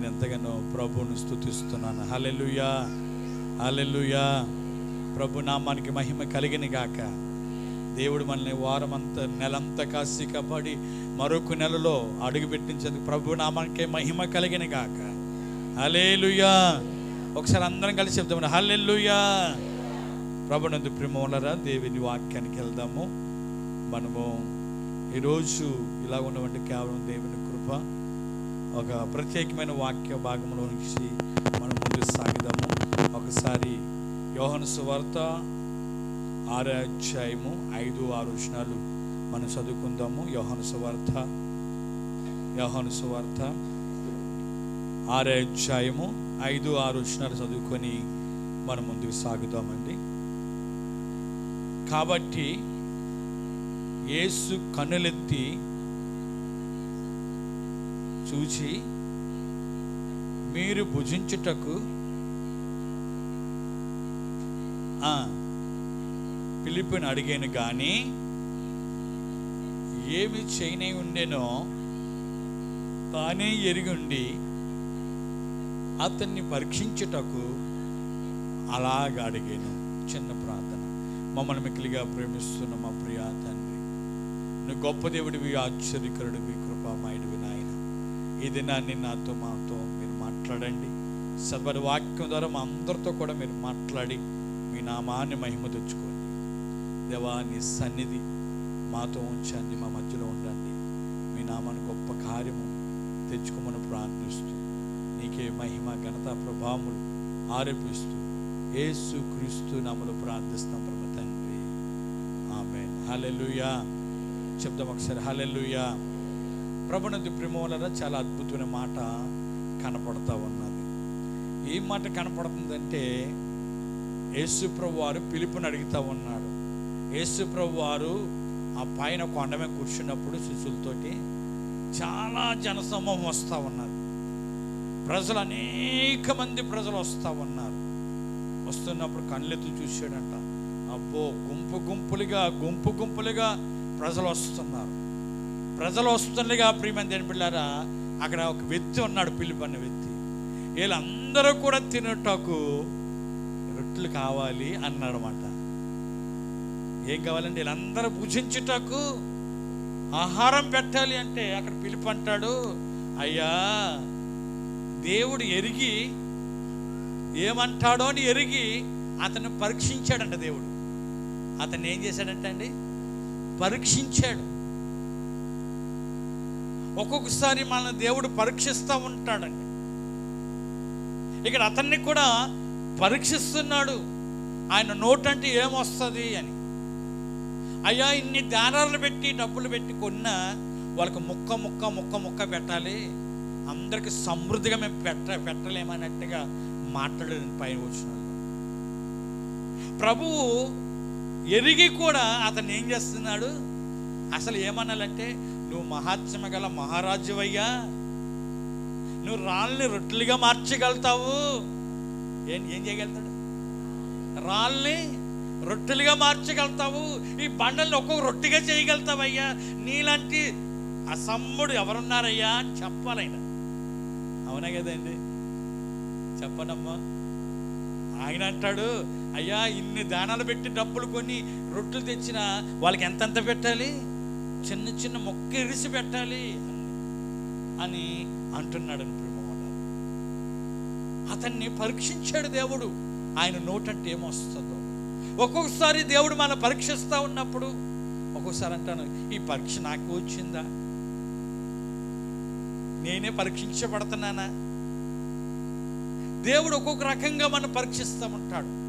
నేను ఎంతగానో ప్రభువును స్థుతిస్తున్నాను హలెలుయా హలెలుయా ప్రభు నామానికి మహిమ కలిగిన గాక. దేవుడు మనల్ని వారమంతా నెలంతా కాసి కబడి మరొక నెలలో అడుగుపెట్టించేందుకు ప్రభు నామానికి మహిమ కలిగిన గాక. హలేలుయా ఒకసారి అందరం కలిసి చెప్తాము హల్లెలూయా. ప్రభునందు ప్రేమలరా దేవుని వాక్యానికి వెళ్దాము. మనము ఈరోజు ఇలా ఉన్నవంటి కేవలం దేవుని కృప ఒక ప్రత్యేకమైన వాక్య భాగంలో నుంచి మనం ముందు సాగిదాము. ఒకసారి యోహన సువార్త ఆరో అధ్యాయము ఐదు ఆరు వచనాలు మనం చదువుకుందాము. యోహన సువార్త యోహన సువార్త ఆరో అధ్యాయము ఐదు ఆరు వచనాలు చదువుకొని మనం ముందుకు సాగుదామండి. కాబట్టి యేసు కన్నులెత్తి చూచి మీరు భుజించుటకు పిలిపిని అడిగాను కానీ ఏమి చేయనై ఉండేనో తానే ఎరిగుండి అతన్ని పరీక్షించుటకు అలాగ అడిగాను. చిన్న ప్రార్థన. మమ్మల్ని మిక్కిలిగా ప్రేమిస్తున్న మా ప్రియా తండ్రి. నువ్వు గొప్ప దేవుడివి ఆశ్చర్యకరుడివి కృపామాయుడివి. ఈ దినాన్ని నాతో మాతో మీరు మాట్లాడండి. సద్వరి వాక్యం ద్వారా మా అందరితో కూడా మీరు మాట్లాడి మీ నామాన్ని మహిమ తెచ్చుకోండి. దేవా నీ సన్నిధి మాతో ఉంచండి మా మధ్యలో ఉండండి. మీ నామాన్ని గొప్ప కార్యము తెచ్చుకోమని ప్రార్థిస్తూ నీకే మహిమ ఘనత ప్రభావములు ఆరోపిస్తూ ఏసు క్రీస్తు నామలు ప్రార్థిస్తాం పరమ తండ్రి. ఆమె హల్లెలూయా. చెప్దాం ఒకసారి హల్లెలూయా. ప్రభునందు ప్రేమలన చాలా అద్భుతమైన మాట కనపడతా ఉన్నది. ఏ మాట కనపడుతుందంటే యేసుప్రభు వారు పిలుపుని అడుగుతా ఉన్నాడు యేసుప్రభు వారు ఆ పైన కొండ మీద కూర్చున్నప్పుడు శిష్యులతోటి చాలా జనసమూహం వస్తూ ఉన్నారు ప్రజలు అనేక మంది ప్రజలు వస్తూ ఉన్నారు. వస్తున్నప్పుడు కళ్ళెత్తి చూశాడంట. అబ్బో గుంపు గుంపులుగా గుంపు గుంపులుగా ప్రజలు వస్తున్నారు. ప్రజలు వస్తుండగా ప్రియమంది దేని పిల్లారా అక్కడ ఒక వ్యక్తి ఉన్నాడు పిలుపు అన్న వ్యక్తి. వీళ్ళందరూ కూడా తినటకు రొట్టెలు కావాలి అన్నాడు అనమాట ఏం కావాలంటే వీళ్ళందరూ భుజించుటకు ఆహారం పెట్టాలి అంటే అక్కడ పిలుపు అంటాడు. అయ్యా దేవుడు ఎరిగి ఏమంటాడో అని ఎరిగి అతను పరీక్షించాడంట దేవుడు. అతను ఏం చేశాడంటే అండి పరీక్షించాడు. ఒక్కొక్కసారి మన దేవుడు పరీక్షిస్తూ ఉంటాడండి. ఇక్కడ అతన్ని కూడా పరీక్షిస్తున్నాడు. ఆయన నోటంటే ఏమొస్తుంది అని. అయ్యా ఇన్ని దానాలు పెట్టి డబ్బులు పెట్టి కొన్నా వాళ్ళకి ముక్క ముక్క ముక్క ముక్క పెట్టాలి. అందరికి సమృద్ధిగా మేము పెట్ట పెట్టలేమన్నట్టుగా మాట్లాడారు పైన వచ్చిన ప్రభువు ఎరిగి కూడా అతను ఏం చేస్తున్నాడు? అసలు ఏమనాలంటే నువ్వు మహాత్మ్య గల మహారాజువయ్యా. నువ్వు రాళ్ళని రొట్టెలుగా మార్చగలుగుతావు. ఏం ఏం చేయగలుగుతాడు? రాళ్ళని రొట్టెలుగా మార్చగలుగుతావు. ఈ బండల్ని ఒక్కొక్క రొట్టెగా చేయగలుగుతావయ్యా. నీలాంటి అసమ్ముడు ఎవరున్నారయ్యా అని చెప్పాలైనా అవునా కదండి చెప్పనమ్మా ఆయన అంటాడు అయ్యా ఇన్ని దానాలు పెట్టి డబ్బులు కొని రొట్టెలు తెచ్చిన వాళ్ళకి ఎంతెంత పెట్టాలి? చిన్న చిన్న మొక్క ఇరిసి పెట్టాలి అని అంటున్నాడు అని ప్రేమవాడు అతన్ని పరీక్షించాడు దేవుడు. ఆయన నోటంటే ఏమొస్తుందో. ఒక్కొక్కసారి దేవుడు మన పరీక్షిస్తూ ఉన్నప్పుడు ఒక్కొక్కసారి అంటాను ఈ పరీక్ష నాకు వచ్చిందా? నేనే పరీక్షించబడుతున్నానా? దేవుడు ఒక్కొక్క రకంగా మనం పరీక్షిస్తూ ఉంటాడు.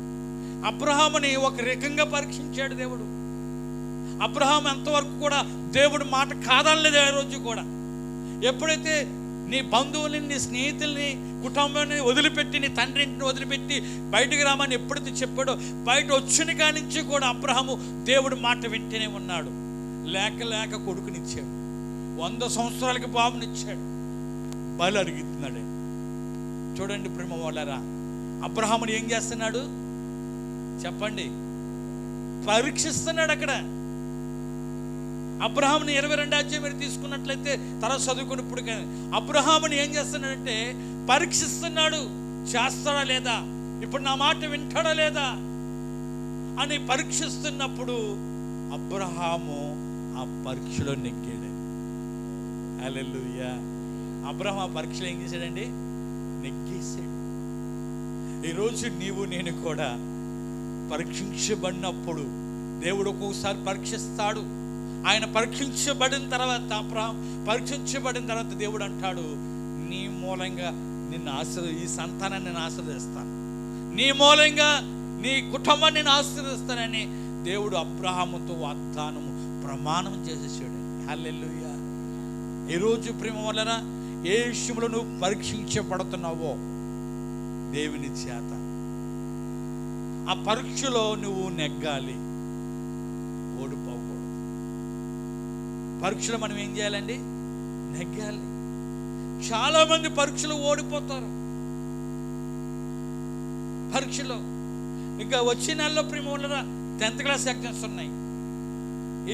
అబ్రహాముని ఒక రకంగా పరీక్షించాడు దేవుడు. అబ్రహాం ఎంతవరకు కూడా దేవుడు మాట కాదనలేదు ఆ రోజు కూడా. ఎప్పుడైతే నీ బంధువుల్ని నీ స్నేహితుల్ని కుటుంబాన్ని వదిలిపెట్టి నీ తండ్రి ఇంటిని వదిలిపెట్టి బయటకు రామని ఎప్పుడైతే చెప్పాడో బయట వచ్చిన కాడి నుంచి కూడా అబ్రహము దేవుడి మాట వింటూనే ఉన్నాడు. లేక లేక కొడుకునిచ్చాడు. వంద సంవత్సరాలకి బాబునిచ్చాడు బలి అడుగుతున్నాడే చూడండి ప్రేమ వాళ్ళరా అబ్రహాముని ఏం చేస్తున్నాడు? చెప్పండి. పరీక్షిస్తున్నాడు అక్కడ. అబ్రహాముని ఇరవై రెండు అధ్యాయం మీరు తీసుకున్నట్లయితే తర్వాత చదువుకుని ఇప్పుడు కానీ అబ్రహాముని ఏం చేస్తున్నాడంటే పరీక్షిస్తున్నాడు చేస్తాడా లేదా? ఇప్పుడు నా మాట వింటాడా లేదా? అని పరీక్షిస్తున్నప్పుడు అబ్రహాము ఆ పరీక్షలో నెగ్గాడు. అలెలుయ్యా అబ్రహం ఆ పరీక్షలు ఏం చేశాడండి? నెగ్గేశాడు. ఈరోజు నీవు నేను కూడా పరీక్షించబడినప్పుడు దేవుడు ఒక్కొక్కసారి పరీక్షిస్తాడు. ఆయన పరీక్షించబడిన తర్వాత అబ్రహం పరీక్షించబడిన తర్వాత దేవుడు అంటాడు నీ మూలంగా నిన్ను ఆశీర్ ఈ సంతానాన్ని నేను ఆశీర్వదిస్తాను. నీ మూలంగా నీ కుటుంబాన్ని నేను ఆశీర్వదిస్తానని దేవుడు అబ్రహాముతో వాగ్దానము ప్రమాణం చేసేసాడు. హల్లెలూయా. ఈరోజు ప్రేమ వలన ఏ విషయంలో నువ్వు పరీక్షించబడుతున్నావో దేవుని చేత. ఆ పరీక్షలో నువ్వు నెగ్గాలి ఓడిపోకూడదు పరీక్షలు మనం ఏం చేయాలండి? నెగ్గాలి. చాలామంది పరీక్షలు ఓడిపోతారు. పరీక్షలో. ఇంకా వచ్చే నెలలో ప్రేమ టెన్త్ క్లాస్ ఎగ్జామ్స్ ఉన్నాయి.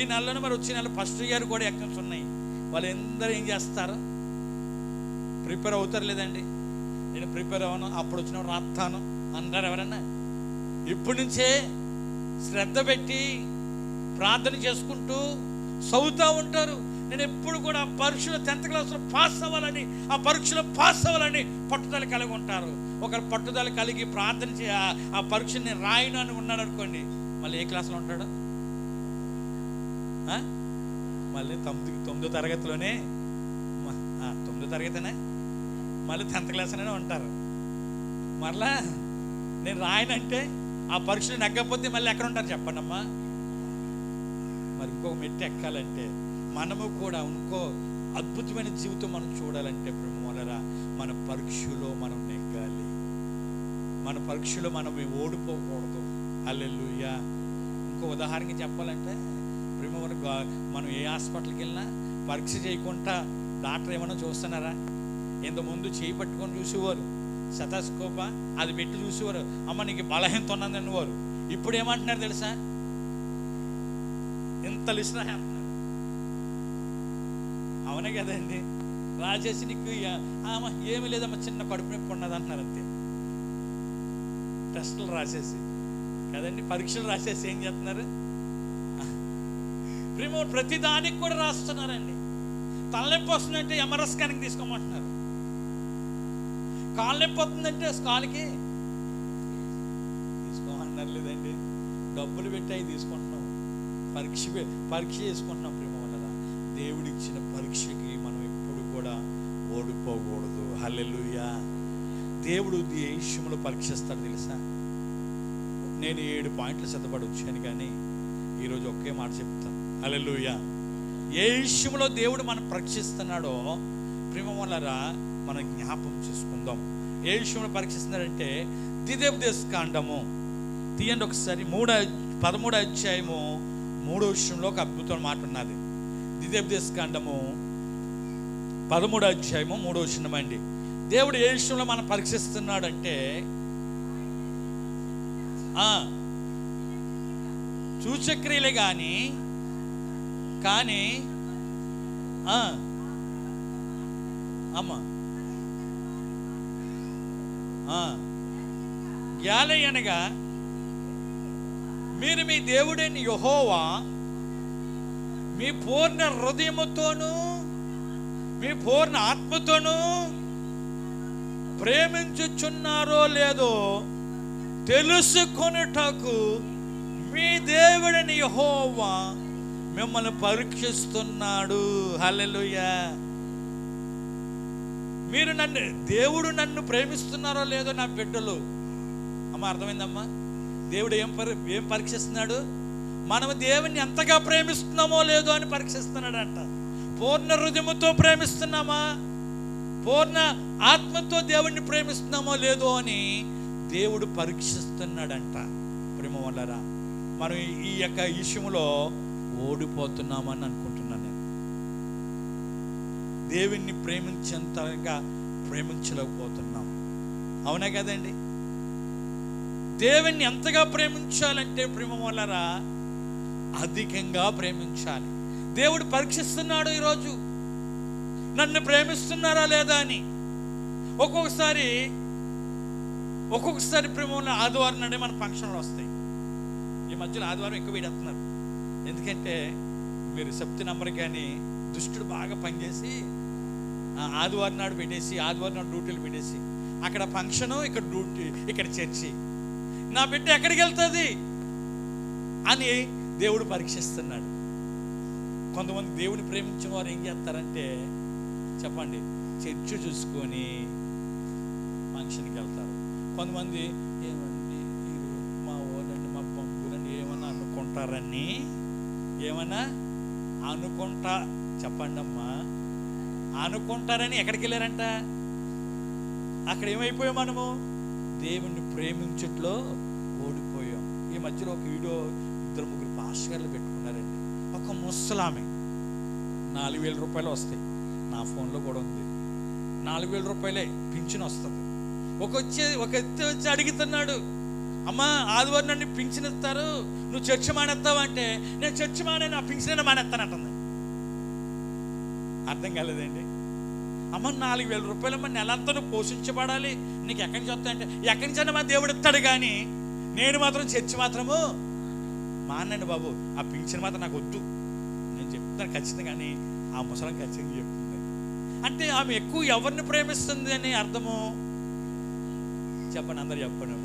ఈ నెలలోనే మరి వచ్చే నెల ఫస్ట్ ఇయర్ కూడా ఎగ్జామ్స్ ఉన్నాయి. వాళ్ళు ఎందరూ ఏం చేస్తారు? ప్రిపేర్ అవుతారు లేదండి? నేను ప్రిపేర్ అవ్వను అప్పుడు వచ్చిన రాస్తాను అంటారు ఎవరన్నా? ఇప్పటి నుంచే శ్రద్ధ పెట్టి ప్రార్థన చేసుకుంటూ చదువుతూ ఉంటారు. నేను ఎప్పుడు కూడా ఆ పరీక్షలో టెన్త్ క్లాస్లో పాస్ అవ్వాలని ఆ పరీక్షలో పాస్ అవ్వాలని పట్టుదల కలిగి ఉంటారు. ఒకరు పట్టుదల కలిగి ప్రార్థన చే ఆ- పరీక్షని నేను రాయను అని ఉన్నాడు అనుకోండి మళ్ళీ ఏ క్లాస్లో ఉంటాడు? ఆ? మళ్ళీ తొమ్మిది తొమ్మిదో తరగతిలోనే ఆ, తొమ్మిదో తరగతినే మళ్ళీ టెన్త్ క్లాస్లోనే ఉంటారు. మరలా నేను రాయనంటే ఆ పరీక్షలు నెగ్గకపోతే మళ్ళీ ఎక్కడ ఉంటారు చెప్పండి అమ్మా మరి ఇంకొక మెట్టు ఎక్కాలంటే మనము కూడా ఇంకో అద్భుతమైన జీవితం మనం చూడాలంటే బ్రహ్మలరా మన పరీక్షలో మనం నెగ్గాలి. మన పరీక్షలో మనం ఓడిపోకూడదు. అల్లెలుయ్యా ఇంకో ఉదాహరణకి చెప్పాలంటే ప్రేమవర మనం ఏ హాస్పిటల్కి వెళ్ళినా పరీక్ష చేయకుండా డాక్టర్ ఏమైనా చూస్తున్నారా? ఇంతకుముందు చేయి పట్టుకొని చూసేవారు. శతస్కోప అది పెట్టి చూసేవారు. అమ్మ నీకు బలహీనత ఉన్నదని వారు ఇప్పుడు ఏమంటున్నారు తెలుసా? ఇంత లిస్ట్ రాస్తున్నారు అవునే కదండి. రాజేసి నీకు ఆమె ఏమి లేదమ్మా చిన్న కడుపు నొప్పి ఉన్నది అంటున్నారు అంతే. టెస్టులు రాసేసి. కదండి పరీక్షలు రాసేసి ఏం చేస్తున్నారు? ప్రేమ ప్రతి దానికి కూడా రాస్తున్నారండి. తలనొప్పి వస్తుందంటే ఎంఆర్ఎస్ స్కానింగ్ తీసుకోమంటున్నారు. కాలు నొప్పి వస్తుందంటే కాలుకి తీసుకోమన్నారు లేదండి. డబ్బులు పెట్టి అవి తీసుకుంటున్నాం పరీక్ష పరీక్ష చేసుకుంటున్నాం ప్రేమ వల్ల దేవుడిచ్చిన పరీక్షకి మనం ఎప్పుడు కూడా ఓడిపోకూడదు. హల్లెలూయా. దేవుడు ఏ పరీక్షిస్తాడు తెలుసా? నేను ఏడు పాయింట్లు సిద్ధపడి వచ్చాను కానీ ఈరోజు ఒకే మాట చెప్తాను హల్లెలూయా. ఏ విషయంలో దేవుడు మనం పరీక్షిస్తున్నాడో ప్రేమవలరా మనం జ్ఞాపం చేసుకుందాం. ఏ విషయంలో పరీక్షిస్తున్నాడంటే దిదేబ్ కాండము. తీయండి ఒకసారి. మూడో పదమూడో అధ్యాయము మూడో విషయంలో ఒక అద్భుతమైన మాట ఉన్నది. దిదేబ్ కాండము పదమూడో అధ్యాయము మూడో విషయం అండి. దేవుడు ఏ విషయంలో మనం పరీక్షిస్తున్నాడంటే ఆ, సూచక్రియలే కానీ కానీ ఆ, అమ్మా ఆ, అనగా మీరు మీ దేవుడైన యహోవా మీ పూర్ణ హృదయముతోనూ మీ పూర్ణ ఆత్మతోనూ ప్రేమించుచున్నారో లేదో తెలుసుకొనుటకు మీ దేవుడిని యహోవా మిమ్మల్ని పరీక్షిస్తున్నాడు. హలెలుయ మీరు నన్ను దేవుడు నన్ను ప్రేమిస్తున్నారో లేదో నా బిడ్డలు. అమ్మ అర్థమైందమ్మా? దేవుడు ఏం పరి ఏం పరీక్షిస్తున్నాడు? మనం దేవుణ్ణి ఎంతగా ప్రేమిస్తున్నామో లేదో అని పరీక్షిస్తున్నాడంట. పూర్ణ హృదయముతో ప్రేమిస్తున్నామా? పూర్ణ ఆత్మతో దేవుణ్ణి ప్రేమిస్తున్నామో లేదో అని దేవుడు పరీక్షిస్తున్నాడంట. ప్రేమ వల్లరా మనం ఈ- ఈ యొక్క విషయంలో ఓడిపోతున్నామని అనుకుంటున్నాను నేను. దేవుణ్ణి ప్రేమించేంతగా ప్రేమించలేకపోతున్నాం. అవునా కదండి? దేవుణ్ణి ఎంతగా ప్రేమించాలంటే ప్రేమ వల్లరా అధికంగా ప్రేమించాలి. దేవుడు పరీక్షిస్తున్నాడు ఈరోజు. నన్ను ప్రేమిస్తున్నారా లేదా అని. ఒక్కొక్కసారి ఒక్కొక్కసారి ప్రేమలో ఆదివారం నాడే మన ఫంక్షన్లు వస్తాయి. ఈ మధ్యలో ఆదివారం ఎక్కువ వీడేస్తున్నారు ఎందుకంటే మీరు సెప్తి నంబర్ కానీ దుష్టుడు బాగా పనిచేసి ఆదివారం నాడు పెట్టేసి ఆదివారం నాడు డ్యూటీలు పెట్టేసి అక్కడ ఫంక్షను ఇక్కడ డ్యూటీ ఇక్కడ చర్చి. నా బిడ్డ ఎక్కడికి వెళ్తుంది? అని దేవుడు పరీక్షిస్తున్నాడు. కొంతమంది దేవుని ప్రేమించిన వారు ఏం చేస్తారంటే చెప్పండి చర్చి చూసుకొని ఫంక్షన్కి వెళ్తారు. కొంతమంది ఏమండి మా వాళ్ళని మా పంపులని ఏమన్నా అనుకుంటారని? ఏమన్నా అనుకుంటా చెప్పండి అమ్మా అనుకుంటారని ఎక్కడికి వెళ్ళారంట? అక్కడ ఏమైపోయాం మనము? దేవుణ్ణి ప్రేమించట్లో మధ్యలో ఒక వీడియో ఇద్దరు ముగ్గురు పాస్టర్లు పెట్టుకున్నారండి. ఒక ముసలామె నాలుగు వేల రూపాయలు వస్తాయి. నా ఫోన్లో కూడా ఉంది. నాలుగు వేల రూపాయలే పింఛన్ వస్తుంది. ఒక వచ్చే ఒక ఎత్తి వచ్చి అడుగుతున్నాడు అమ్మా ఆదివారం నన్ను పింఛన్ ఇస్తారు నువ్వు చర్చ మానేస్తావు? అంటే నేను చర్చ మానే నా పింఛన్ మానేస్తానంటుంది. అర్థం కాలేదండి. అమ్మ నాలుగు వేల రూపాయలు అమ్మ నెలంతా నువ్వు పోషించబడాలి. నీకు ఎక్కడి నుంచి వస్తాయంటే ఎక్కడి నుంచి మా దేవుడు ఇస్తాడు కానీ నేను మాత్రం చర్చి మాత్రము మానండి బాబు. ఆ పింఛన్ మాత్రం నాకు వద్దు. నేను చెప్తున్నాను ఖచ్చితంగా కానీ ఆ ముసలం ఖచ్చితంగా చెప్తుంది. అంటే ఆమె ఎక్కువ ఎవరిని ప్రేమిస్తుంది అని అర్థము? చెప్పండి అందరు చెప్పను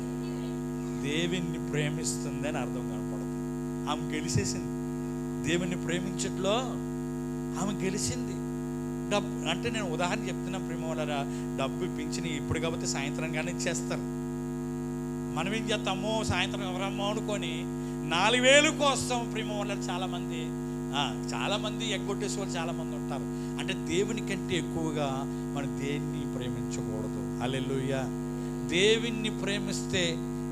దేవుణ్ణి ప్రేమిస్తుంది అని అర్థం కనపడుతుంది ఆమె గెలిచేసింది. దేవుణ్ణి ప్రేమించట్లో ఆమె గెలిచింది. డబ్బు అంటే నేను ఉదాహరణ చెప్తున్నా ప్రేమ వాళ్ళరా డబ్బు పింఛని ఇప్పుడు కాబట్టి సాయంత్రం కానీ ఇచ్చేస్తారు మనం ఏం చేస్తాము సాయంత్రం ఎవరమ్మో అనుకొని నాలుగు వేలు కోసం ప్రేమ వాళ్ళ చాలామంది చాలామంది ఆ, ఎగ్గొట్టేసే వాళ్ళు చాలామంది ఉంటారు. అంటే దేవుని కంటే ఎక్కువగా మనం దేన్ని ప్రేమించకూడదు. అల్లెలుయ్య దేవుణ్ణి ప్రేమిస్తే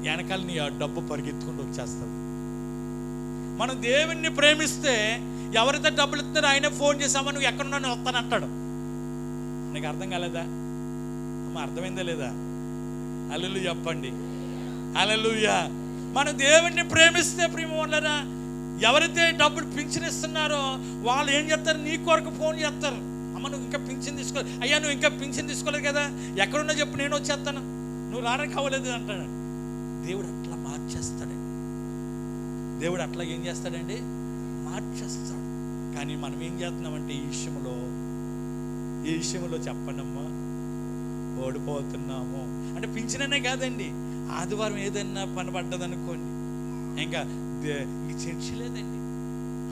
వెనకాల నీ ఆ డబ్బు పరిగెత్తుకుంటూ వచ్చేస్తుంది మనం దేవుణ్ణి ప్రేమిస్తే ఎవరైతే డబ్బులు ఇస్తున్నారో ఆయన ఫోన్ చేసామని నువ్వు ఎక్కడున్నా నేను వస్తానంటాడు నీకు అర్థం కాలేదా? అమ్మ అర్థమైందా లేదా? అల్లెలు చెప్పండి. అలలుయా మనం దేవుణ్ణి ప్రేమిస్తే ప్రేమ వాళ్ళరా ఎవరైతే డబ్బులు పింఛన్ ఇస్తున్నారో వాళ్ళు ఏం చేస్తారు? నీ కొరకు ఫోన్ చేస్తారు. అమ్మ నువ్వు ఇంకా పింఛన్ తీసుకో అయ్యా నువ్వు ఇంకా పింఛన్ తీసుకోలేదు కదా? ఎక్కడున్నా చెప్పు నేను వచ్చేస్తాను. నువ్వు రావడానికి అవ్వలేదు అంటాడు. దేవుడు అట్లా మార్చేస్తాడు. దేవుడు అట్లా ఏం చేస్తాడండి? మార్చేస్తాడు. కానీ మనం ఏం చేస్తున్నామంటే ఈ విషయంలో ఈ విషయంలో చెప్పండమ్మా ఓడిపోతున్నాము. అంటే పింఛననే కాదండి. ఆదివారం ఏదైనా పని పడ్డదనుకోండి. ఇంకా దే- ఇంక చర్చి లేదండి.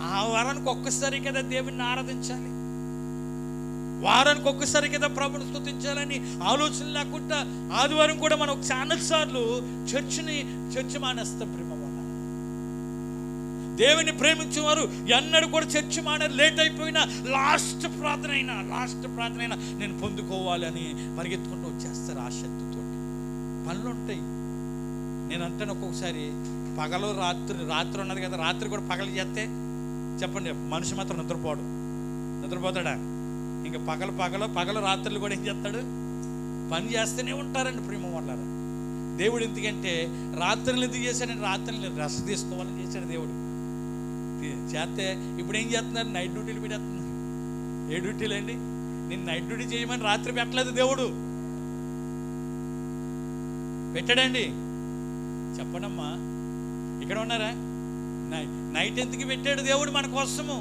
ఆ వారానికి ఒక్కసారి కదా దేవుణ్ణి ఆరాధించాలి. వారానికి ఒక్కసారి కదా ప్రభుని స్థుతించాలని ఆలోచన లేకుండా ఆదివారం కూడా మనం చాలా సార్లు చర్చిని చర్చి మానేస్తాం ప్రేమ వల్ల దేవుని ప్రేమించేవారు ఎన్నడూ కూడా చర్చి మానరు లేట్ అయిపోయినా లాస్ట్ ప్రార్థన అయినా లాస్ట్ ప్రార్థన అయినా నేను పొందుకోవాలి అని పరిగెత్తుకుంటూ వచ్చేస్తారు ఆసక్తితో పనులు ఉంటాయి. నేను అంటాను ఒక్కొక్కసారి పగలు రాత్రి రాత్రి ఉన్నది కదా రాత్రి కూడా పగలు చేస్తే చెప్పండి మనిషి మాత్రం నిద్రపోడు. నిద్రపోతాడా? ఇంకా పగలు పగలు పగలు రాత్రులు కూడా ఏం చేస్తాడు? పని చేస్తూనే ఉంటారండి ప్రేమ వాళ్ళ దేవుడు ఎందుకంటే రాత్రులు ఎందుకు చేశాడంటే రాత్రులు రెస్ట్ తీసుకోవాలని చేశాడు దేవుడు. చేస్తే ఇప్పుడు ఏం చేస్తున్నారు? నైట్ డ్యూటీలు పెట్టేస్తున్నారు. ఏ డ్యూటీలు అండి? నేను నైట్ డ్యూటీ చేయమని రాత్రి పెట్టలేదు దేవుడు. పెట్టాడండి. చెప్పండమ్మా ఇక్కడ ఉన్నారా? నైట్ ఎందుకు పెట్టాడు దేవుడు మన కోసము?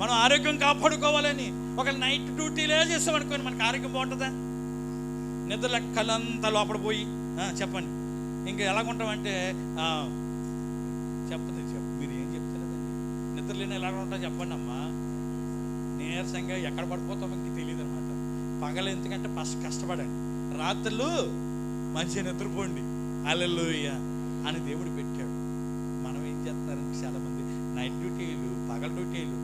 మనం ఆరోగ్యం కాపాడుకోవాలని ఒక నైట్ డ్యూటీలే చేస్తాం అనుకోని మనకు ఆరోగ్యం బాగుంటుందా? నిద్ర లెక్కలంతా లోపల పోయి చెప్పండి. ఇంకా ఎలాగుంటామంటే చెప్పదు చెప్పండి మీరు ఏం చెప్తలేదండి. నిద్ర లేని ఎలా ఉంటాం చెప్పండి అమ్మా నీరసంగా ఎక్కడ పడిపోతాం ఇంక తెలియదు అనమాట పగలు ఎందుకంటే ఫస్ట్ కష్టపడండి. రాత్రులు మంచిగా నిద్రపోండి. అల్లెలుయ్య అని దేవుడు పెట్టాడు. మనం ఏం చేస్తున్నారంటే చాలా మంది నైట్ డ్యూటీలు పగల డ్యూటీలు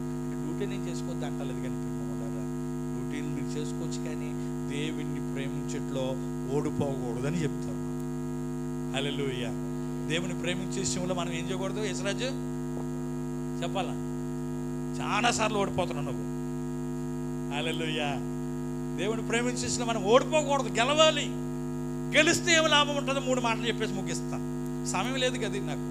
డ్యూటీ నేను చేసుకోవద్దు అంటలేదు కానీ పిల్లలారా డ్యూటీలు మీరు చేసుకోవచ్చు కానీ దేవుణ్ణి ప్రేమించట్లో ఓడిపోకూడదని చెప్తాను అల్లెలుయ్య దేవుని ప్రేమించే విషయంలో మనం ఏం చేయకూడదు? యశరాజు చెప్పాలా? చాలా సార్లు ఓడిపోతున్నావు నువ్వు. అల్లెలుయ్య దేవుని ప్రేమించేసిన మనం ఓడిపోకూడదు గెలవాలి. గెలిస్తే ఏం లాభం ఉంటుందో మూడు మాటలు చెప్పేసి ముగిస్తాను సమయం లేదు కదా నాకు.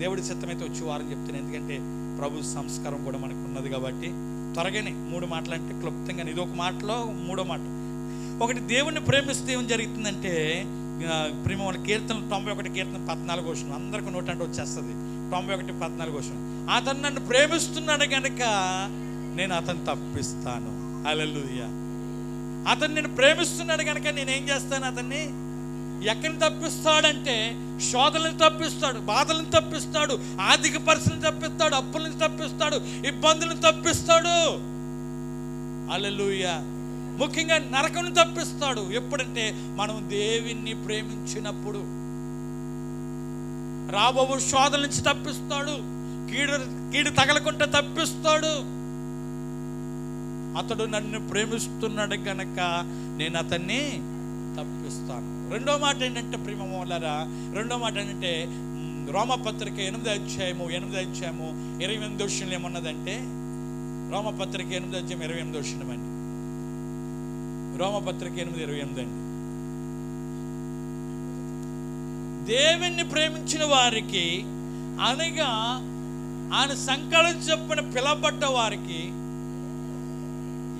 దేవుడి చిత్తమైతే వచ్చి వారని చెప్తున్నాను ఎందుకంటే ప్రభు సంస్కారం కూడా మనకు ఉన్నది కాబట్టి త్వరగానే మూడు మాటలు అంటే క్లుప్తంగా ఇది ఒక మాటలో మూడో మాట. ఒకటి దేవుణ్ణి ప్రేమిస్తే ఏం జరుగుతుందంటే ప్రేమ వాళ్ళ కీర్తన తొంభై ఒకటి కీర్తన పద్నాలుగు వచ్చిన అందరికి నోట అంటే వచ్చేస్తుంది. తొంభై ఒకటి పద్నాలుగు వచ్చిన అతను నన్ను ప్రేమిస్తున్నాడు కనుక నేను అతను తప్పిస్తాను. అలెలుయ్య అతను నేను ప్రేమిస్తున్నాడు కనుక నేను ఏం చేస్తాను అతన్ని? ఎక్కడిని తప్పిస్తాడంటే శోధలను తప్పిస్తాడు బాధలను తప్పిస్తాడు ఆర్థిక పరిస్థితులను తప్పిస్తాడు అప్పులను తప్పిస్తాడు ఇబ్బందులను తప్పిస్తాడు. అలలుయ ముఖ్యంగా నరకను తప్పిస్తాడు. ఎప్పుడంటే మనం దేవుణ్ణి ప్రేమించినప్పుడు. రాబోవు శోధన నుంచి తప్పిస్తాడు. కీడు కీడు తగలకుండా తప్పిస్తాడు. అతడు నన్ను ప్రేమిస్తున్నాడు కనుక నేను అతన్ని తప్పిస్తాను. రెండో మాట ఏంటంటే ప్రేమ మూలరా? రెండో మాట ఏంటంటే రోమపత్రిక ఎనిమిది అధ్యాయము ఎనిమిది అధ్యాయము ఇరవై ఎనిమిది వచ్చిన ఏమన్నదంటే రోమపత్రిక ఎనిమిది అధ్యాయం ఇరవై ఎనిమిది దోషణం అండి. రోమపత్రిక ఎనిమిది ఇరవై ఎనిమిది అండి. దేవుణ్ణి ప్రేమించిన వారికి అనగా ఆయన సంకలం చెప్పిన పిలబడ్డ వారికి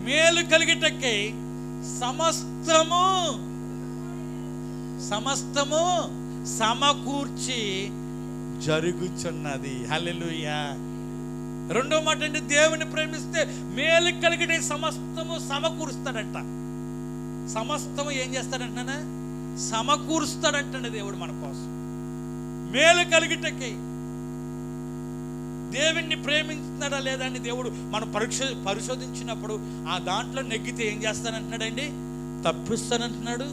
మేలు కలిగిటకై సమస్తము సమస్తము సమకూర్చి జరుగుచున్నది. హల్లెలూయా. రెండో మాట అంటే దేవుని ప్రేమిస్తే మేలు కలిగిన సమస్తము సమకూరుస్తాడంట. సమస్తము ఏం చేస్తాడంటున్నా సమకూరుస్తాడంటండి దేవుడు మన కోసం. మేలు కలిగిటకి. దేవుణ్ణి ప్రేమిస్తున్నాడా లేదా అని దేవుడు మనం పరీక్ష పరిశోధించినప్పుడు ఆ దాంట్లో నెగ్గితే ఏం చేస్తానంటున్నాడండి? తప్పిస్తానంటున్నాడు.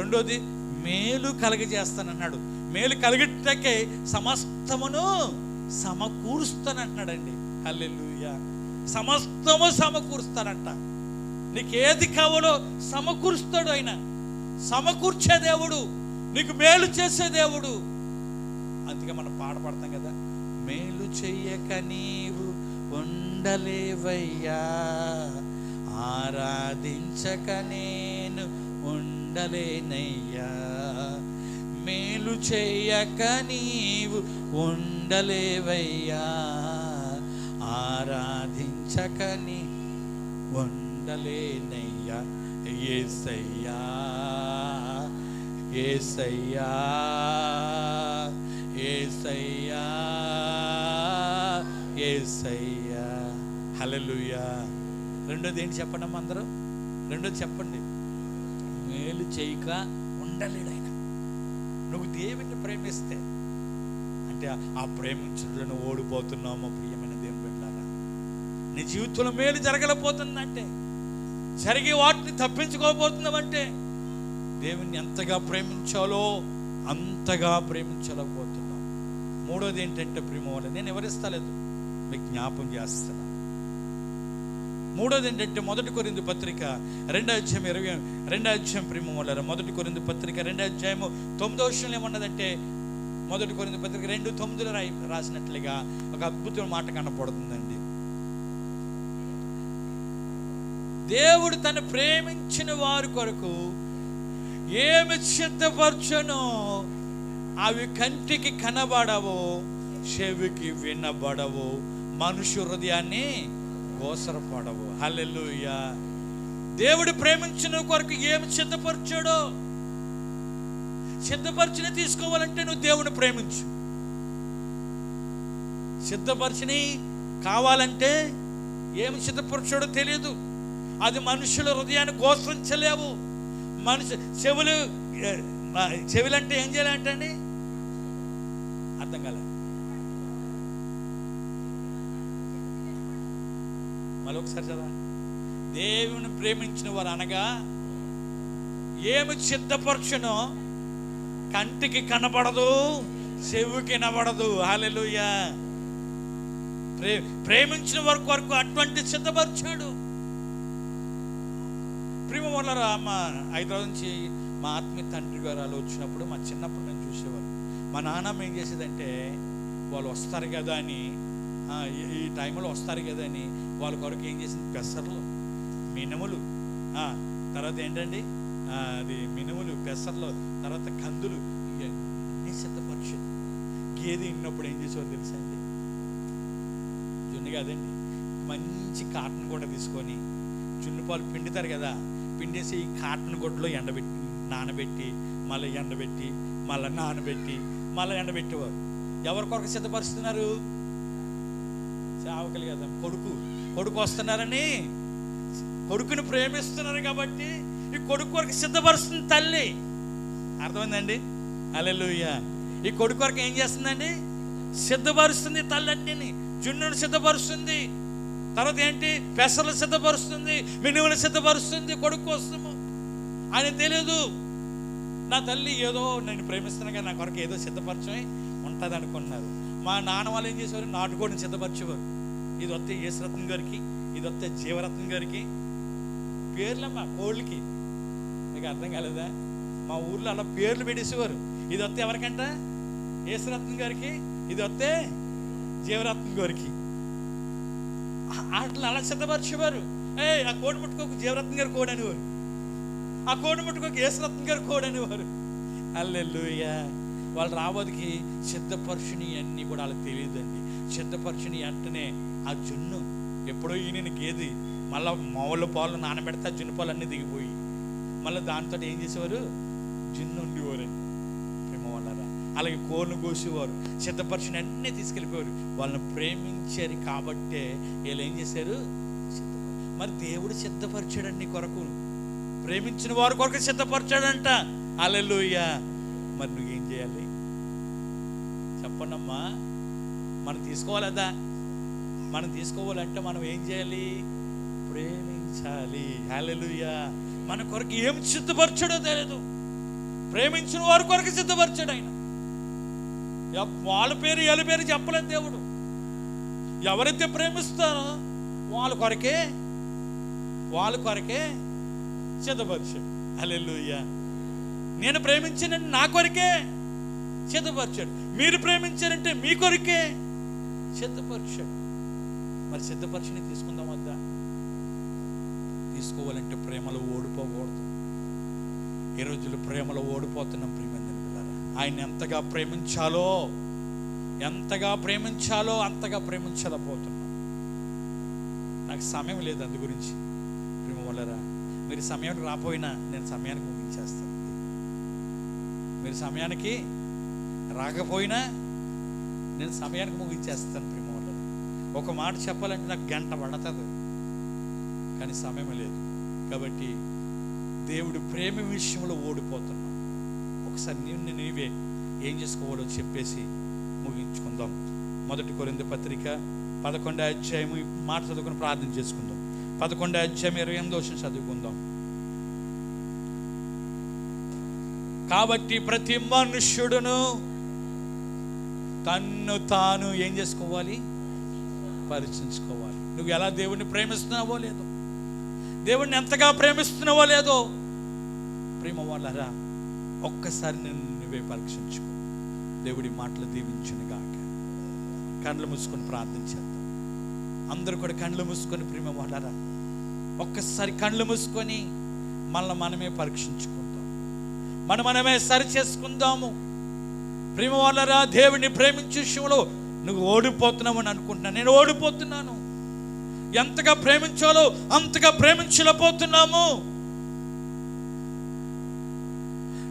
రెండోది మేలు కలగజేస్తానన్నాడు. మేలు కలిగిటకే సమస్తమును సమకూరుస్తానంటున్నాడండి. హల్లెలూయా. సమస్తము సమకూరుస్తానంట నీకు ఏది కావాలో సమకూరుస్తాడు ఆయన. సమకూర్చే దేవుడు. నీకు మేలు చేసే దేవుడు. అందుకే మనం పాట పాడతాం కదా. మేలు చెయ్యక నీవు ఉండలేవయ్యా. ఆరాధించక నేను ఉండలేనయ్యా. మేలు చేయక నీవు ఉండలేవయ్యా. ఆరాధించక నీ ఉండలేనయ్యా. ఏసయ్యా ఏసయ్యా ఏసయ్యా ఏసయ్యా. హలలుయా రెండోది ఏంటి చెప్పండి అమ్మ అందరూ? రెండోది చెప్పండి. మేలు చేయక ఉండలేడు ఆయన. నువ్వు దేవుణ్ణి ప్రేమిస్తే అంటే ఆ ప్రేమించడంలో ఓడిపోతున్నామో ప్రియమైన దేవుని బిడ్డారా నీ జీవితంలో మేలు జరగలేకపోతుందంటే జరిగే వాటిని తప్పించుకోబోతున్నామంటే దేవుణ్ణి ఎంతగా ప్రేమించాలో అంతగా ప్రేమించలేకపోతున్నాం. మూడోది ఏంటంటే ప్రేమ వల్ల నేను ఎవరిస్తలేదు? మీకు జ్ఞాపం చేస్తున్నాను మూడోది ఏంటంటే మొదటి కొరింది పత్రిక రెండో అధ్యాయం ఇరవై రెండో అధ్యాయం ప్రేమ వల్ల మొదటి కొరింది పత్రిక రెండో అధ్యాయము తొమ్మిదో విషయంలో ఏమన్నదంటే మొదటి కొరింది పత్రిక రెండు తొమ్మిదిలో రాయి రాసినట్లుగా ఒక అద్భుతమైన మాట కనపడుతుందండి. దేవుడు తను ప్రేమించిన వారి కొరకు ఏమి సిద్ధపరచనో? అవి కంటికి కనబడవు చెవికి వినబడవు. మనుషు హృదయాన్ని గోసరపడవు హల్లెలుయా. దేవుడు ప్రేమించిన కొరకు ఏమి సిద్ధపరచాడో? సిద్ధపరిచిన తీసుకోవాలంటే నువ్వు దేవుని ప్రేమించు. సిద్ధపరిచిని కావాలంటే ఏమి సిద్ధపరచాడో తెలియదు అది మనుషుల హృదయాన్ని గోసరించలేవు మనుషు చెవులు చెవులంటే ఏం చేయాలంటే అండి అర్థం కాలేదు మళ్ళీ ఒకసారి చదవ దేవుని ప్రేమించిన వారు అనగా ఏమి సిద్ధపరచునో కంటికి కనబడదు చెవుకి వినబడదు. హాలెలుయా ప్రే ప్రేమించిన వరకు వరకు అటువంటి సిద్ధపరిచాడు. ప్రేమ వల్ల మా హైదరాబాద్ నుంచి మా ఆత్మీయ తండ్రి గారు అలా వచ్చినప్పుడు మా చిన్నప్పుడు నేను చూసేవారు మా నాన్నమ్మ ఏం చేసేదంటే వాళ్ళు వస్తారు కదా అని ఈ- ఈ టైంలో వస్తారు కదా అని వాళ్ళ కొరకు ఏం చేసింది? పెసర్లు మినుములు. ఆ, తర్వాత ఏంటండి? అది మినుములు పెసర్లు తర్వాత కందులు ఇవన్నీ సిద్ధపరిచింది గేదె ఇన్నప్పుడు ఏం చేసేవారు తెలుసా అండి? జున్ను కాదండి మంచి కాటన్ కూడా తీసుకొని జున్ను పాలు పిండుతారు కదా పిండేసి ఈ కాటన్ గుడ్డలో ఎండబెట్టి నానబెట్టి మళ్ళీ ఎండబెట్టి మళ్ళీ నానబెట్టి మళ్ళీ ఎండబెట్టేవారు. ఎవరి కొరకు సిద్ధపరుస్తున్నారు? సేవకులు కదా కొడుకు. కొడుకు వస్తున్నారని కొడుకుని ప్రేమిస్తున్నారు కాబట్టి ఈ కొడుకు వరకు సిద్ధపరుస్తుంది తల్లి. అర్థమైందండి? అలెలుయ్య ఈ కొడుకు వరకు ఏం చేస్తుందండి? సిద్ధపరుస్తుంది తల్లి జున్నును సిద్ధపరుస్తుంది. తర్వాత ఏంటి? పెసలు సిద్ధపరుస్తుంది మినుములు సిద్ధపరుస్తుంది కొడుకు కోసము. ఆయన తెలియదు నా తల్లి ఏదో నేను ప్రేమిస్తున్నాగా నా కొరకు ఏదో సిద్ధపరచమై ఉంటుంది అనుకున్నారు మా నాన్న వాళ్ళు ఏం చేసేవారు? నాటుకోడిని సిద్ధపరిచేవారు. ఇది వస్తే యేసురత్నం గారికి ఇది వస్తే జీవరత్నం గారికి. పేర్లమ్మా కోళ్ళకి. మీకు అర్థం కాలేదా? మా ఊర్లో అలా పేర్లు పెట్టేసేవారు. ఇది వస్తే ఎవరికంట? యేసురత్నం గారికి ఇది వస్తే జీవరత్నం గారికి. వాటిని అలా సిద్ధపరిచేవారు. ఏ ఆ కోడి ముట్టుకోకు జీవరత్నం గారు కోడి అనేవారు. ఆ కోడి ముట్టుకోకు యేసురత్నం గారు కోడి అనేవారు. అల్లెల్లుయ్య వాళ్ళు రాబోదికి సిద్ధపరుషుని అన్నీ కూడా వాళ్ళకి తెలియదండి. సిద్ధపరచుని వెంటనే ఆ జున్ను. ఎప్పుడో ఈయన గేది. మళ్ళీ మామూలు పాలు నానబెడితే ఆ జున్ను పాలు అన్నీ దిగిపోయి. మళ్ళీ దాంతో ఏం చేసేవారు? జున్ను ఉండేవారు ప్రేమ వాళ్ళరా అలాగే కోళ్ళు కోసేవారు. సిద్ధపరిచిన అన్నీ తీసుకెళ్ళిపోయారు వాళ్ళని ప్రేమించారు కాబట్టే వీళ్ళు ఏం చేశారు? మరి దేవుడు సిద్ధపరిచాడండి కొరకు. ప్రేమించిన వారి కొరకు సిద్ధపరిచాడంట. అలెలుయ్యా మరి నువ్వేం చేయాలి? చెప్పండమ్మా. మనం తీసుకోవాలదా? మనం తీసుకోవాలంటే మనం ఏం చేయాలి? ప్రేమించాలి. హల్లెలూయా. మన కొరకు ఏం సిద్ధపరచడో తెలియదు ప్రేమించిన వారి కొరకు సిద్ధపరచడు ఆయన. వాళ్ళ పేరు వీళ్ళ పేరు చెప్పలేదు దేవుడు. ఎవరైతే ప్రేమిస్తారో వాళ్ళ కొరకే వాళ్ళ కొరకే సిద్ధపరిచాడు. హల్లెలూయా. నేను ప్రేమించానంటే నా కొరకే సిద్ధపరిచాడు. మీరు ప్రేమించారంటే మీ కొరకే. సిద్ధపరిచాడు. మరి సిద్ధపరిచిని తీసుకుందాం వద్దా తీసుకోవాలంటే ప్రేమలో ఓడిపోకూడదు. ఈ రోజుల్లో ప్రేమలో ఓడిపోతున్నాం ప్రేమ పిల్లరా ఆయన ఎంతగా ప్రేమించాలో ఎంతగా ప్రేమించాలో అంతగా ప్రేమించలేకపోతున్నాం. నాకు సమయం లేదు అందు గురించి. ప్రేమ వల్లరా మీరు సమయానికి రాపోయినా నేను సమయానికి ముగించేస్తాను మీరు సమయానికి రాకపోయినా నేను సమయానికి ముగించేస్తాను ప్రేమ ఒక మాట చెప్పాలంటే నాకు గంట పడుతుంది. కానీ సమయం లేదు. కాబట్టి దేవుడు ప్రేమ విషయంలో ఓడిపోతున్నాం ఒకసారి నిన్ను నీవే ఏం చేసుకోవాలో చెప్పేసి ముగించుకుందాం. మొదటి కొరింది పత్రిక పదకొండో అధ్యాయం మాట చదువుకుని ప్రార్థన చేసుకుందాం. పదకొండో అధ్యాయం ఇరవై ఎనిమిది వచ్చిన చదువుకుందాం. కాబట్టి ప్రతి మనుష్యుడును తన్ను తాను ఏం చేసుకోవాలి? పరీక్షించుకోవాలి నువ్వు ఎలా దేవుణ్ణి ప్రేమిస్తున్నావో లేదో. దేవుణ్ణి ఎంతగా ప్రేమిస్తున్నావో లేదో. ప్రేమ వాళ్ళరా ఒక్కసారి నేను నువ్వే పరీక్షించుకో. దేవుడి మాటలు దీవించును గాక కళ్ళు మూసుకొని ప్రార్థన చేద్దాం. అందరూ కూడా కళ్ళు మూసుకొని ప్రేమ వాళ్ళరా ఒక్కసారి కళ్ళు మూసుకొని మనల్ని మనమే పరీక్షించుకుందాం. మనం మనమే సరి చేసుకుందాము. ప్రేమ వాళ్ళరా దేవుడిని ప్రేమించే విషయంలో నువ్వు ఓడిపోతున్నావు అని అనుకుంటున్నాను నేను ఓడిపోతున్నాను. ఎంతగా ప్రేమించాలో అంతగా ప్రేమించలేకపోతున్నాము.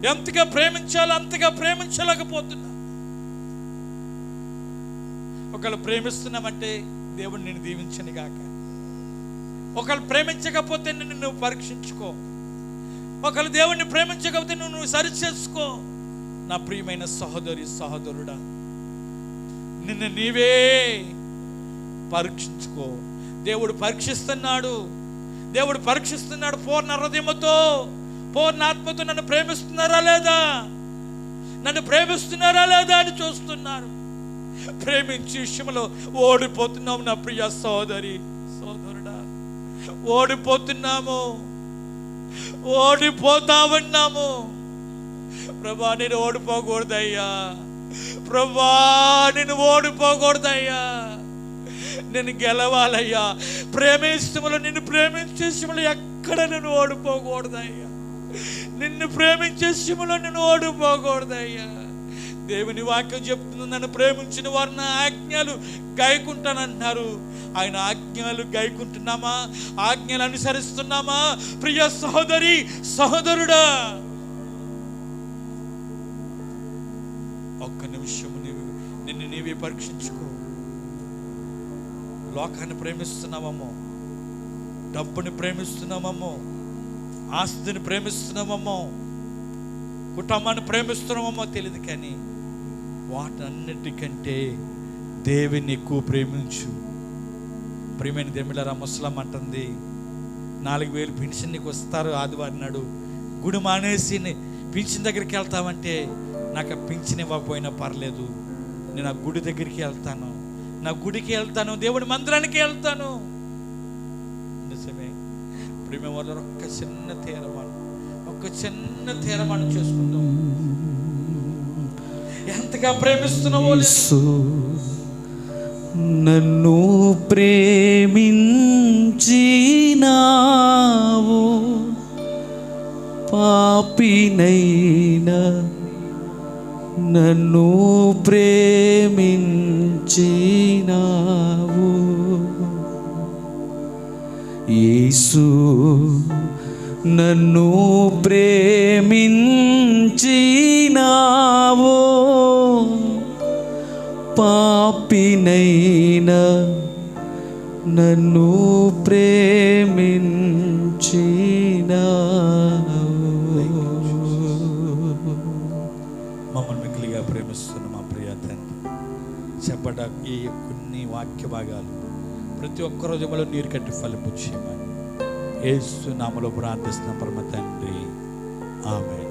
ఎంతగా ప్రేమించాలో అంతగా ప్రేమించలేకపోతున్నా ఒకళ్ళు ప్రేమిస్తున్నామంటే దేవుడు నేను దీవించని గాక. ఒకళ్ళు ప్రేమించకపోతే నిన్ను నువ్వు పరీక్షించుకో. ఒకళ్ళు దేవుణ్ణి ప్రేమించకపోతే నువ్వు నువ్వు సరిచేసుకో. చేసుకో నా ప్రియమైన సహోదరి సహోదరుడా నిన్ను నీవే పరీక్షించుకో. దేవుడు పరీక్షిస్తున్నాడు. దేవుడు పరీక్షిస్తున్నాడు. పూర్ణ హృదయముతో పూర్ణాత్మతో నన్ను ప్రేమిస్తున్నారా లేదా? నన్ను ప్రేమిస్తున్నారా లేదా అని చూస్తున్నారు. ప్రేమించి విషయంలో ఓడిపోతున్నాం నా ప్రియ సోదరి సోదరుడా ఓడిపోతున్నాము. ఓడిపోతా ఉన్నాము ప్రభా నేను ఓడిపోకూడదయ్యా. ప్రభా నేను ఓడిపోకూడదయ్యా. నేను గెలవాలయ్యా. ప్రేమిస్తములు నిన్ను ప్రేమించే విషయంలో ఎక్కడ నేను ఓడిపోకూడదయ్యా. నిన్ను ప్రేమించే విషయంలో నేను ఓడిపోకూడదయ్యా. దేవుని వాక్యం చెప్తుంది నన్ను ప్రేమించిన వారు నా ఆజ్ఞలు గాయకుంటానంటున్నారు ఆయన ఆజ్ఞలు గైకుంటున్నామా? ఆజ్ఞలు అనుసరిస్తున్నామా? ప్రియ సహోదరి సహోదరుడా. ఒక్క నిమిషము నీవు నిన్ను నీవే పరీక్షించుకో. లోకాన్ని ప్రేమిస్తున్నామమ్మో. డబ్బుని ప్రేమిస్తున్నామమ్మో. ఆస్తిని ప్రేమిస్తున్నామమ్మో. కుటుంబాన్ని ప్రేమిస్తున్నామమ్మో తెలియదు కానీ వాటన్నిటికంటే దేవుని ఎక్కువ ప్రేమించు. ప్రేమైన దేవుళ్ళరా ముసలం అంటుంది నాలుగు వేలు పెన్షన్ నీకు వస్తారు ఆదివారం నాడు. గుడి మానేసి ని- దగ్గరికి వెళ్తామంటే నాకు పింఛన్ ఇవ్వకపోయినా పర్లేదు. నేను ఆ గుడి దగ్గరికి వెళ్తాను. నా గుడికి వెళ్తాను. దేవుడి మందిరానికి వెళ్తాను. నిజమే. ప్రేమ వల్ల ఒక్క చిన్న తీరమానం ఒక్క చిన్న తీరమానం చేసుకుందాం. ఎంతగా ప్రేమిస్తున్నావో నన్ను ప్రేమించినావు. పాపినైనా నన్ను ప్రేమించినావు. యేసు నన్ను ప్రేమించినావు. పాపినైనా నన్ను ప్రేమించినావు ఈ కొన్ని వాక్య భాగాలు. ప్రతి ఒక్క రోజులో నీరు కట్టి ఫలింపు చేయమని ఏసు నామలో ప్రార్థిస్తున్న పరమ తండ్రి. ఆమె